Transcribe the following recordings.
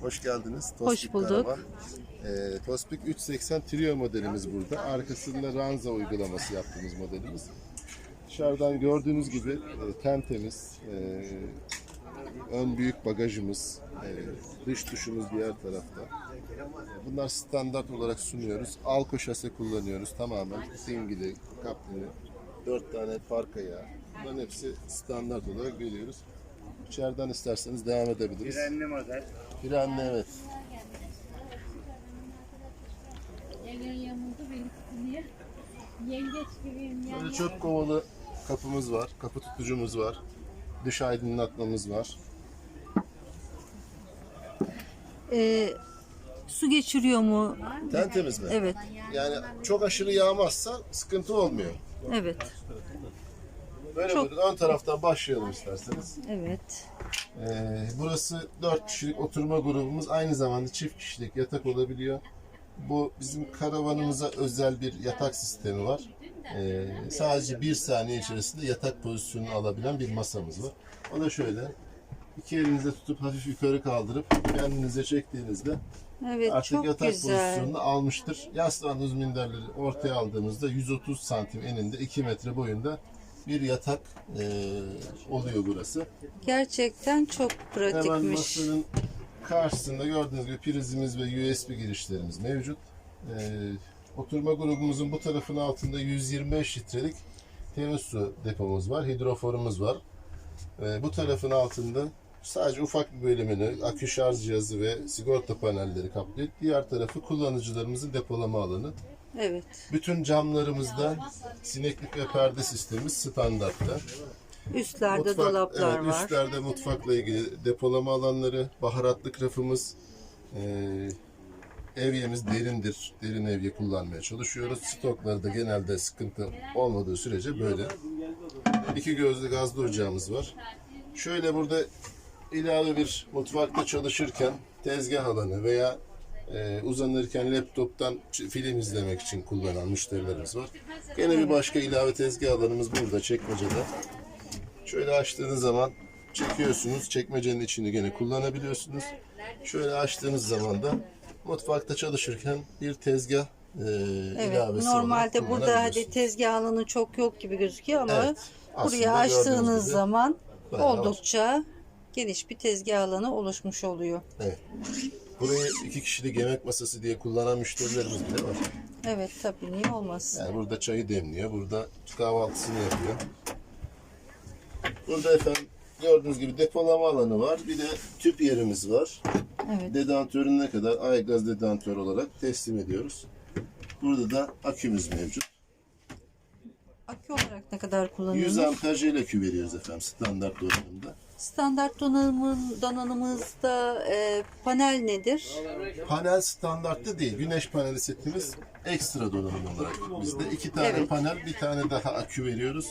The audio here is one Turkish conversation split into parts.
Hoş geldiniz. Hoş bulduk. Karavan. Ee, Tospik 380 Trio modelimiz burada. Arkasında Ranza uygulaması yaptığımız modelimiz. Dışarıdan gördüğünüz gibi e, tentemiz, e, ön büyük bagajımız, e, dış duşumuz diğer tarafta. E, Bunlar standart olarak sunuyoruz. Alko şase kullanıyoruz tamamen. Singili, kaplini, 4 tane park ayağı. Bunların hepsi standart olarak veriyoruz. İçeriden isterseniz devam edebiliriz. Frenli model. Frenli evet. Elin yamuldu beni tutunuyor. Yengeç gibiyim yani. Böyle çok kovalı kapımız var. Kapı tutucumuz var. Dış aydınlatmamız var. Ee, su geçiriyor mu? Tentemiz mi? Evet, Yani çok aşırı yağmazsa sıkıntı olmuyor. evet, Böyle Çok- buyurun. Ön taraftan başlayalım isterseniz. evet. Ee, burası 4 kişilik oturma grubumuz. Aynı zamanda çift kişilik yatak olabiliyor. Bu bizim karavanımıza özel bir yatak sistemi var. Ee, sadece bir saniye içerisinde yatak pozisyonunu alabilen bir masamız var. O da şöyle. İki elinizle tutup hafif yukarı kaldırıp kendinize çektiğinizde Evet, artık çok yatak güzel. pozisyonunu almıştır. Yaslandığınız minderleri ortaya aldığımızda 130 santim eninde 2 metre boyunda bir yatak e, oluyor burası. Gerçekten çok Hemen pratikmiş. masanın karşısında gördüğünüz gibi prizimiz ve USB girişlerimiz mevcut. Ee, oturma grubumuzun bu tarafın altında 125 litrelik temiz su depomuz var. Hidroforumuz var. Ee, bu tarafın altında sadece ufak bir bölümünü akü şarj cihazı ve sigorta panelleri kaplıyor. Diğer tarafı kullanıcılarımızın depolama alanı. Evet, Bütün camlarımızda sineklik ve perde sistemimiz standartta. üstlerde Mutfak- dolaplar evet, var. Üstlerde mutfakla ilgili depolama alanları, baharatlık rafımız, e, evyemiz derindir. Derin evye kullanmaya çalışıyoruz. Stokları da genelde sıkıntı olmadığı sürece böyle. İki gözlü gazlı ocağımız var. Şöyle burada ilave bir mutfakta çalışırken tezgah alanı veya e, uzanırken laptoptan film izlemek için kullanan müşterilerimiz var. Gene bir başka ilave tezgah alanımız burada çekmecede. Şöyle açtığınız zaman çekiyorsunuz. Çekmecenin içini gene kullanabiliyorsunuz. Şöyle açtığınız zaman da mutfakta çalışırken bir tezgah e, Evet, ilavesi normalde burada hadi tezgah alanı çok yok gibi gözüküyor ama Evet, buraya açtığınız gibi zaman bayağı var. oldukça geniş bir tezgah alanı oluşmuş oluyor. Evet. Burayı iki kişilik yemek masası diye kullanan müşterilerimiz bile var. Evet, tabii niye olmaz. Yani burada çayı demliyor, burada kahvaltısını yapıyor. Burada efendim gördüğünüz gibi depolama alanı var. Bir de tüp yerimiz var. Evet, Dedantörün ne kadar? Aygaz dedantör olarak teslim ediyoruz. Burada da akümüz mevcut. akü olarak ne kadar 100 kullanıyoruz? amper jel akü veriyoruz efendim standart donanımda. Standart donanımın, donanımımızda e, panel nedir? Panel standartta değil. Güneş paneli setimiz ekstra donanım olarak bizde. iki tane Evet. panel, bir tane daha akü veriyoruz.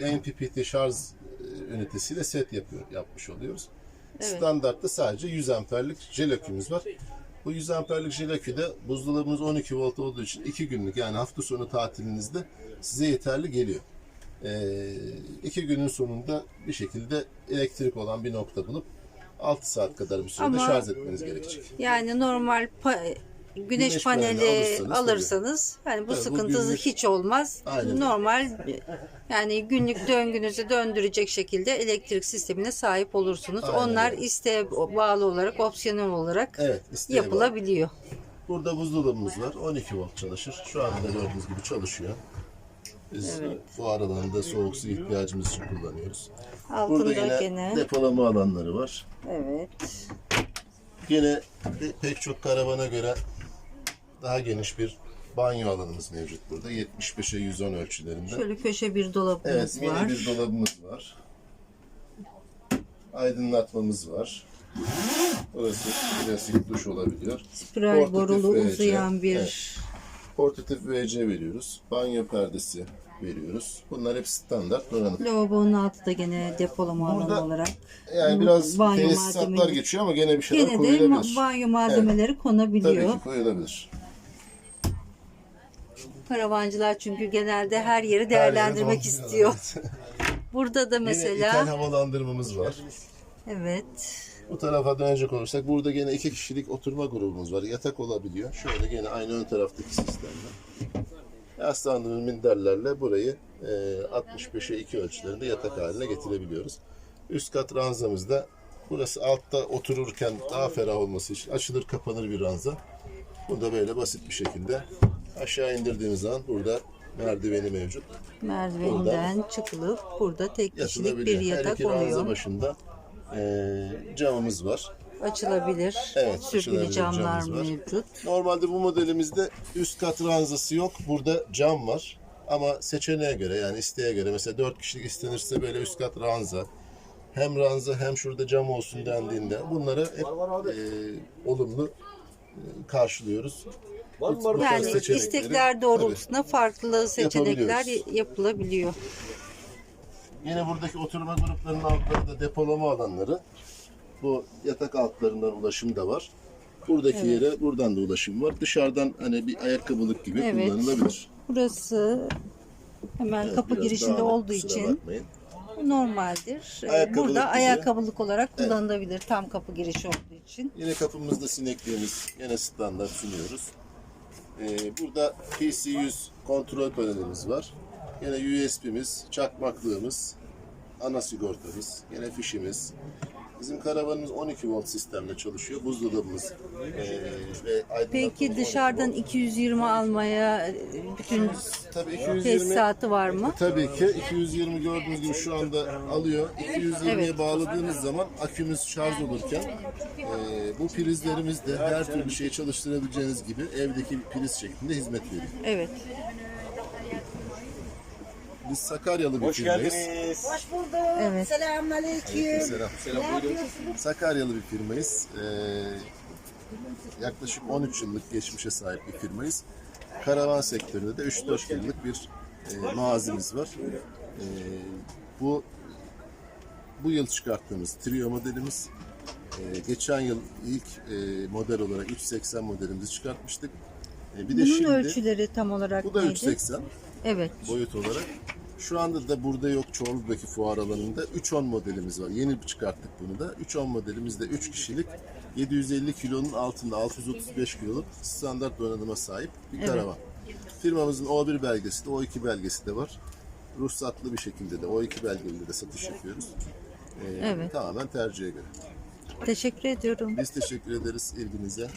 Ee, MPPT şarj e, ünitesiyle set yapıyor, yapmış oluyoruz. Evet. Standartta sadece 100 amperlik jel akümüz var. Bu 100 amperlik jel aküde buzdolabımız 12 volt olduğu için 2 günlük yani hafta sonu tatilinizde size yeterli geliyor. Ee, iki günün sonunda bir şekilde elektrik olan bir nokta bulup 6 saat kadar bir sürede Ama- şarj etmeniz gerekecek. Yani normal pa- güneş, Güneş paneli, paneli alırsanız alırsanız, yani bu bu sıkıntısı günlük- hiç olmaz. Aynen. Normal yani günlük döngünüzü döndürecek şekilde elektrik sistemine sahip olursunuz. Aynen Onlar isteğe bağlı olarak, opsiyonel olarak Evet, isteğe bağlı. yapılabiliyor. Burada buzdolabımız var. 12 volt çalışır. Şu anda gördüğünüz gibi çalışıyor. Biz bu aralarında soğuk su ihtiyacımız için kullanıyoruz. Burada Altında yine gene depolama alanları var. evet. Yine pek çok karavana göre daha geniş bir banyo alanımız mevcut burada. 75'e 110 ölçülerinde. Şöyle köşe bir dolabımız Evet, mini var. bir dolabımız var. Aydınlatmamız var. Burası klasik duş olabiliyor. Spiral borulu uzayan bir evet. Portatif VC veriyoruz. Banyo perdesi veriyoruz. Bunlar hep standart donanım. lavabonun altı da gene depolama Burada alanı olarak. Yani biraz Banyo tesisatlar malzemeleri. geçiyor ama gene bir şeyler Gene de koyulabilir. ma- banyo malzemeleri Tabii konabiliyor. ki koyulabilir. Karavancılar çünkü genelde her yeri Her değerlendirmek yeri istiyor. Burada da Yine mesela havalandırmamız var. evet Bu tarafa dönecek olursak burada gene iki kişilik oturma grubumuz var. Yatak olabiliyor. Şöyle gene aynı ön taraftaki sistemle. Yaslandığımız minderlerle burayı e, 65'e 2 ölçülerinde yatak haline getirebiliyoruz. Üst kat ranzamızda burası altta otururken daha ferah olması için açılır kapanır bir ranza. Bu da böyle basit bir şekilde aşağı indirdiğimiz zaman burada merdiveni mevcut. Merdivenden çıkılıp burada tek kişilik bir Yatılabiliyor. Her yatak iki ranza oluyor. başında e, camımız var. Açılabilir. Evet, Sürgülü açılabilir camlar camımız var. mevcut. Normalde bu modelimizde üst kat ranzası yok. Burada cam var. Ama seçeneğe göre yani isteğe göre mesela 4 kişilik istenirse böyle üst kat ranza. Hem ranza hem şurada cam olsun dendiğinde bunları hep e, olumlu e, karşılıyoruz. Bu- bu tarz Yani seçenekleri- istekler doğrultusunda farklı seçenekler Yapabiliyoruz. yapılabiliyor. Yine buradaki oturma gruplarının altlarında depolama alanları. Bu yatak altlarından ulaşım da var. Buradaki yere buradan da ulaşım var. Dışarıdan hani bir ayakkabılık gibi Evet. kullanılabilir. Burası hemen Evet, kapı girişinde olduğu için bakmayın. normaldir. Ee, Ayakkabılık Burada gibi. ayakkabılık olarak kullanılabilir tam kapı girişi olduğu için. Yine kapımızda sinekliğimiz yine standart sunuyoruz. Ee, burada PC100 kontrol panelimiz var. Yine USB'miz, çakmaklığımız, ana sigortamız, yine fişimiz. Bizim karavanımız 12 volt sistemle çalışıyor. Buzdolabımız ee, ve Peki 12 dışarıdan volt. 220 almaya e, bütün Tabii 220 tesisatı var mı? Tabii ki 220 gördüğünüz gibi şu anda alıyor. 220'ye Evet. bağladığınız zaman akümüz şarj olurken e, bu prizlerimiz de her türlü şeyi çalıştırabileceğiniz gibi evdeki bir priz şeklinde hizmet veriyor. Evet. Biz Sakaryalı bir Hoş firmayız. geldiniz. Hoş bulduk. Evet. Selamünaleyküm. Selam. Selam buyurun. Sakaryalı bir firmayız. Ee, yaklaşık 13 yıllık geçmişe sahip bir firmayız. Karavan sektöründe de 3-4 yıllık bir e, mazimiz var. Ee, bu bu yıl çıkarttığımız Trio modelimiz. Ee, geçen yıl ilk e, model olarak 380 modelimizi çıkartmıştık. Ee, bir de Bunun şimdi ölçüleri tam olarak bu da neydi? 380 Evet. boyut olarak. Şu anda da burada yok Çorlu'daki fuar alanında 310 modelimiz var. Yeni çıkarttık bunu da. 310 modelimizde 3 kişilik 750 kilonun altında 635 kiloluk standart donanıma sahip bir karavan. Firmamızın O1 belgesi de O2 belgesi de var. Ruhsatlı bir şekilde de O2 belgeli de satış yapıyoruz. Ee, Evet. Tamamen tercihe göre. Teşekkür ediyorum. Biz teşekkür ederiz ilginize.